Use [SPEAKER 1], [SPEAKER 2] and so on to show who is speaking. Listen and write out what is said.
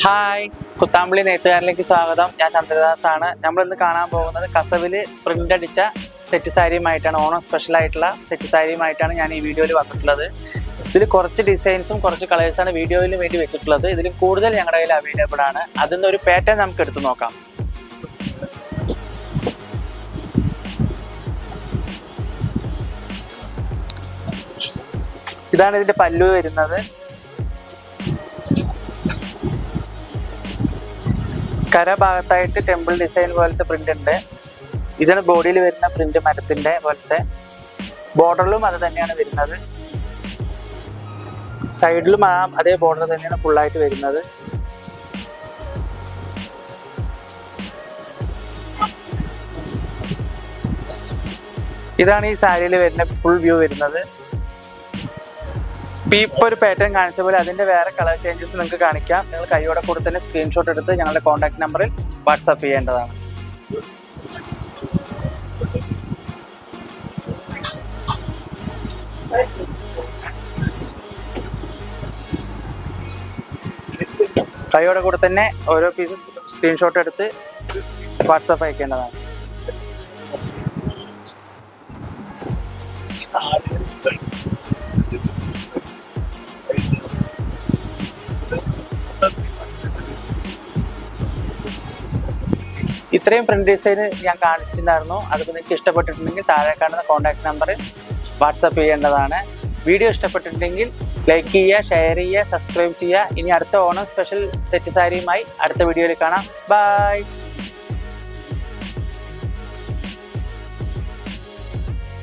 [SPEAKER 1] Hi Kuthampully നെയ്ത്തുകാരിലേക്ക് സ്വാഗതം. ഞാൻ ചന്ദ്രദാസ് ആണ് നമ്മൾ ഇന്ന് കാണാൻ പോകുന്നത് കസവിൽ പ്രിന്റ് അടിച്ച സെറ്റ് സാരിയുമായിട്ടാണ്. ഓണം സ്പെഷ്യൽ ആയിട്ടുള്ള സെറ്റ് സാരിയുമായിട്ടാണ് ഞാൻ ഈ വീഡിയോയിൽ വന്നിട്ടുള്ളത്. ഇതിൽ കുറച്ച് ഡിസൈൻസും കുറച്ച് കളേഴ്സാണ് വീഡിയോയിൽ വേണ്ടി വെച്ചിട്ടുള്ളത്. ഇതിൽ കൂടുതൽ ഞങ്ങളുടെ കയ്യിൽ അവൈലബിൾ ആണ്. അതിൽ നിന്ന് ഒരു പാറ്റേൺ നമുക്ക് എടുത്തു നോക്കാം. ഇതാണ് ഇതിന്റെ പല്ലു വരുന്നത്. കര ഭാഗത്തായിട്ട് ടെമ്പിൾ ഡിസൈൻ പോലത്തെ പ്രിന്റ് ഉണ്ട്. ഇതാണ് ബോഡിയിൽ വരുന്ന പ്രിന്റ് മരത്തിന്റെ പോലത്തെ. ബോർഡറിലും അത് തന്നെയാണ് വരുന്നത്. സൈഡിലും ആ അതേ ബോർഡർ തന്നെയാണ് ഫുൾ ആയിട്ട് വരുന്നത്. ഇതാണ് ഈ സാരിയിൽ വരുന്ന ഫുൾ വ്യൂ വരുന്നത്. ഇപ്പൊ ഈ ഇപ്പൊ ഒരു പാറ്റേൺ കാണിച്ച പോലെ അതിന്റെ വേറെ കളർ ചേഞ്ചസ് നിങ്ങൾക്ക് കാണിക്കാം. നിങ്ങൾ കൈയോടെ കൂടെ തന്നെ സ്ക്രീൻഷോട്ട് എടുത്ത് ഞങ്ങളുടെ കോൺടാക്ട് നമ്പറിൽ വാട്സാപ്പ് ചെയ്യേണ്ടതാണ്. കൈയോടെ കൂടെ തന്നെ ഓരോ പീസസ് സ്ക്രീൻഷോട്ട് എടുത്ത് വാട്സാപ്പ് അയക്കേണ്ടതാണ്. ഇത്രയും പ്രിന്റ് ഡിസൈൻ ഞാൻ കാണിച്ചിട്ടുണ്ടായിരുന്നു. അതിപ്പോൾ നിങ്ങൾക്ക് ഇഷ്ടപ്പെട്ടിട്ടുണ്ടെങ്കിൽ താഴെ കാണുന്ന കോൺടാക്ട് നമ്പർ വാട്സപ്പ് ചെയ്യേണ്ടതാണ്. വീഡിയോ ഇഷ്ടപ്പെട്ടിട്ടുണ്ടെങ്കിൽ ലൈക്ക് ചെയ്യുക ഷെയർ ചെയ്യുക സബ്സ്ക്രൈബ് ചെയ്യുക. ഇനി അടുത്ത ഓണം സ്പെഷ്യൽ സെറ്റ് സാരിയുമായി അടുത്ത വീഡിയോയിൽ കാണാം. ബൈ